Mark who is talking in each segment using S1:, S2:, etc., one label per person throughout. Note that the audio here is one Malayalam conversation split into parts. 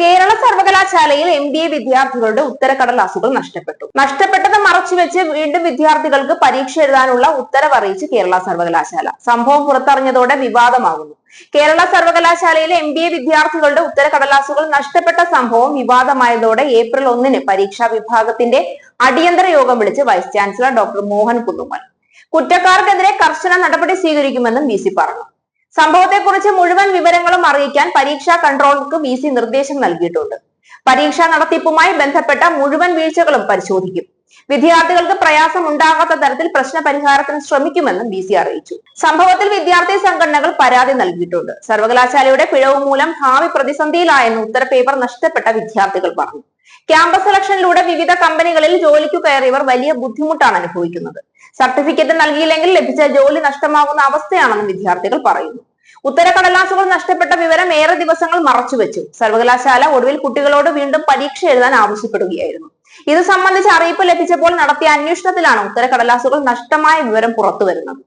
S1: കേരള സർവകലാശാലയിൽ എം ബി എ വിദ്യാർത്ഥികളുടെ ഉത്തരക്കടലാസുകൾ നഷ്ടപ്പെട്ടു. നഷ്ടപ്പെട്ടത് മറച്ചുവെച്ച് വീണ്ടും വിദ്യാർത്ഥികൾക്ക് പരീക്ഷ എഴുതാനുള്ള ഉത്തരവ് അറിയിച്ച് കേരള സർവകലാശാല. സംഭവം പുറത്തറിഞ്ഞതോടെ വിവാദമാകുന്നു. കേരള സർവകലാശാലയിലെ എം ബി എ വിദ്യാർത്ഥികളുടെ ഉത്തരക്കടലാസുകൾ നഷ്ടപ്പെട്ട സംഭവം വിവാദമായതോടെ ഏപ്രിൽ ഒന്നിന് പരീക്ഷാ വിഭാഗത്തിന്റെ അടിയന്തര യോഗം വിളിച്ച് vice chancellor doctor Mohan Kunnumal കുറ്റക്കാർക്കെതിരെ കർശന നടപടി സ്വീകരിക്കുമെന്നും വി സി പറഞ്ഞു. സംഭവത്തെക്കുറിച്ച് മുഴുവൻ വിവരങ്ങളും അറിയിക്കാൻ പരീക്ഷാ കൺട്രോളർക്ക് വി സി നിർദ്ദേശം നൽകിയിട്ടുണ്ട്. പരീക്ഷാ നടത്തിപ്പുമായി ബന്ധപ്പെട്ട മുഴുവൻ വീഴ്ചകളും പരിശോധിക്കും. വിദ്യാർത്ഥികൾക്ക് പ്രയാസം ഉണ്ടാകാത്ത തരത്തിൽ പ്രശ്ന പരിഹാരത്തിന് ശ്രമിക്കുമെന്നും ബി സി അറിയിച്ചു. സംഭവത്തിൽ വിദ്യാർത്ഥി സംഘടനകൾ പരാതി നൽകിയിട്ടുണ്ട്. സർവകലാശാലയുടെ പിഴവ് മൂലം ഭാവി പ്രതിസന്ധിയിലായെന്ന് ഉത്തര പേപ്പർ നഷ്ടപ്പെട്ട വിദ്യാർത്ഥികൾ പറഞ്ഞു. ക്യാമ്പസ് സെലക്ഷനിലൂടെ വിവിധ കമ്പനികളിൽ ജോലിക്ക് കയറിയവർ വലിയ ബുദ്ധിമുട്ടാണ് അനുഭവിക്കുന്നത്. സർട്ടിഫിക്കറ്റ് നൽകിയില്ലെങ്കിൽ ലഭിച്ച ജോലി നഷ്ടമാകുന്ന അവസ്ഥയാണെന്ന് വിദ്യാർത്ഥികൾ പറയുന്നു. ഉത്തരക്കടലാസുകൾ നഷ്ടപ്പെട്ട വിവരം ഏറെ ദിവസങ്ങൾ മറച്ചുവെച്ചു. സർവകലാശാല ഒടുവിൽ കുട്ടികളോട് വീണ്ടും പരീക്ഷ എഴുതാൻ ആവശ്യപ്പെടുകയായിരുന്നു. ഇത് സംബന്ധിച്ച് അറിയിപ്പ് ലഭിച്ചപ്പോൾ നടത്തിയ അന്വേഷണത്തിലാണ് ഉത്തരക്കടലാസുകൾ നഷ്ടമായ വിവരം പുറത്തുവരുന്നത്.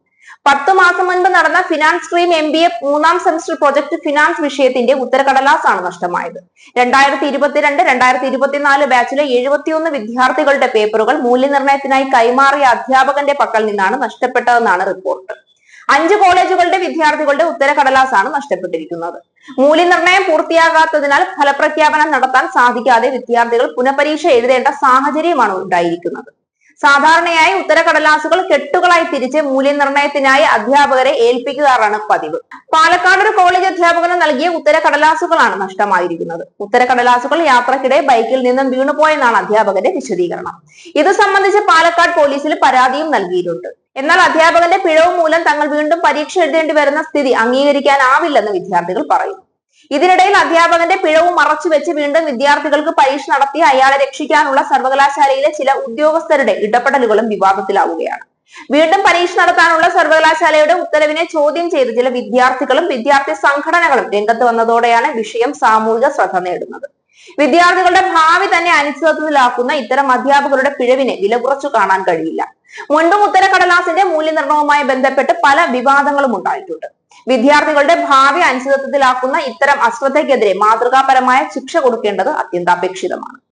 S1: പത്തു മാസം മുൻപ് നടന്ന finance stream M B A മൂന്നാം സെമസ്റ്റർ പ്രൊജക്ട് ഫിനാൻസ് വിഷയത്തിന്റെ ഉത്തരക്കടലാസാണ് നഷ്ടമായത്. രണ്ടായിരത്തി ഇരുപത്തിരണ്ട് രണ്ടായിരത്തി ഇരുപത്തിനാല് ബാച്ചിലെ എഴുപത്തിയൊന്ന് വിദ്യാർത്ഥികളുടെ പേപ്പറുകൾ മൂല്യനിർണയത്തിനായി കൈമാറിയ അധ്യാപകന്റെ പക്കൽ നിന്നാണ് നഷ്ടപ്പെട്ടതെന്നാണ് റിപ്പോർട്ട് അഞ്ച് കോളേജുകളുടെ വിദ്യാർത്ഥികളുടെ ഉത്തരക്കടലാസാണ് നഷ്ടപ്പെട്ടിരിക്കുന്നത്. മൂല്യനിർണയം പൂർത്തിയാകാത്തതിനാൽ ഫലപ്രഖ്യാപനം നടത്താൻ സാധിക്കാതെ വിദ്യാർത്ഥികൾ പുനഃപരീക്ഷ എഴുതേണ്ട സാഹചര്യമാണ് ഉണ്ടായിരിക്കുന്നത്. സാധാരണയായി ഉത്തരക്കടലാസുകൾ കെട്ടുകളായി തിരിച്ച് മൂല്യനിർണയത്തിനായി അധ്യാപകരെ ഏൽപ്പിക്കാറാണ് പതിവ്. പാലക്കാട് ഒരു കോളേജ് അധ്യാപകന് നൽകിയ ഉത്തരക്കടലാസുകളാണ് നഷ്ടമായിരിക്കുന്നത്. ഉത്തരക്കടലാസുകൾ യാത്രക്കിടെ ബൈക്കിൽ നിന്നും വീണുപോയെന്നാണ് അധ്യാപകന്റെ വിശദീകരണം. ഇത് സംബന്ധിച്ച് പാലക്കാട് പോലീസിൽ പരാതിയും നൽകിയിട്ടുണ്ട്. എന്നാൽ അധ്യാപകന്റെ പിഴവ് മൂലം തങ്ങൾ വീണ്ടും പരീക്ഷ എഴുതേണ്ടി വരുന്ന സ്ഥിതി അംഗീകരിക്കാനാവില്ലെന്ന് വിദ്യാർത്ഥികൾ പറയുന്നു. ഇതിനിടയിൽ അധ്യാപകന്റെ പിഴവ് മറച്ചുവെച്ച് വീണ്ടും വിദ്യാർത്ഥികൾക്ക് പരീക്ഷ നടത്തി അയാളെ രക്ഷിക്കാനുള്ള സർവകലാശാലയിലെ ചില ഉദ്യോഗസ്ഥരുടെ ഇടപെടലുകളും വിവാദത്തിലാവുകയാണ്. വീണ്ടും പരീക്ഷ നടത്താനുള്ള സർവകലാശാലയുടെ ഉത്തരവിനെ ചോദ്യം ചെയ്ത് ചില വിദ്യാർത്ഥികളും വിദ്യാർത്ഥി സംഘടനകളും രംഗത്ത് വന്നതോടെയാണ് വിഷയം സാമൂഹിക ശ്രദ്ധ നേടുന്നത്. വിദ്യാർത്ഥികളുടെ ഭാവി തന്നെ അനിശ്ചിതത്വത്തിലാക്കുന്ന ഇത്തരം അധ്യാപകരുടെ പിഴവിനെ വില കുറച്ചു കാണാൻ കഴിയില്ല. മുൻപും ഉത്തരക്കടലാസിന്റെ മൂല്യനിർണയവുമായി ബന്ധപ്പെട്ട് പല വിവാദങ്ങളും ഉണ്ടായിട്ടുണ്ട്. വിദ്യാർത്ഥികളുടെ ഭാവി അനിശ്ചിതത്വത്തിലാക്കുന്ന ഇത്തരം അശ്രദ്ധയ്ക്കെതിരെ മാതൃകാപരമായ ശിക്ഷ കൊടുക്കേണ്ടത് അത്യന്താപേക്ഷിതമാണ്.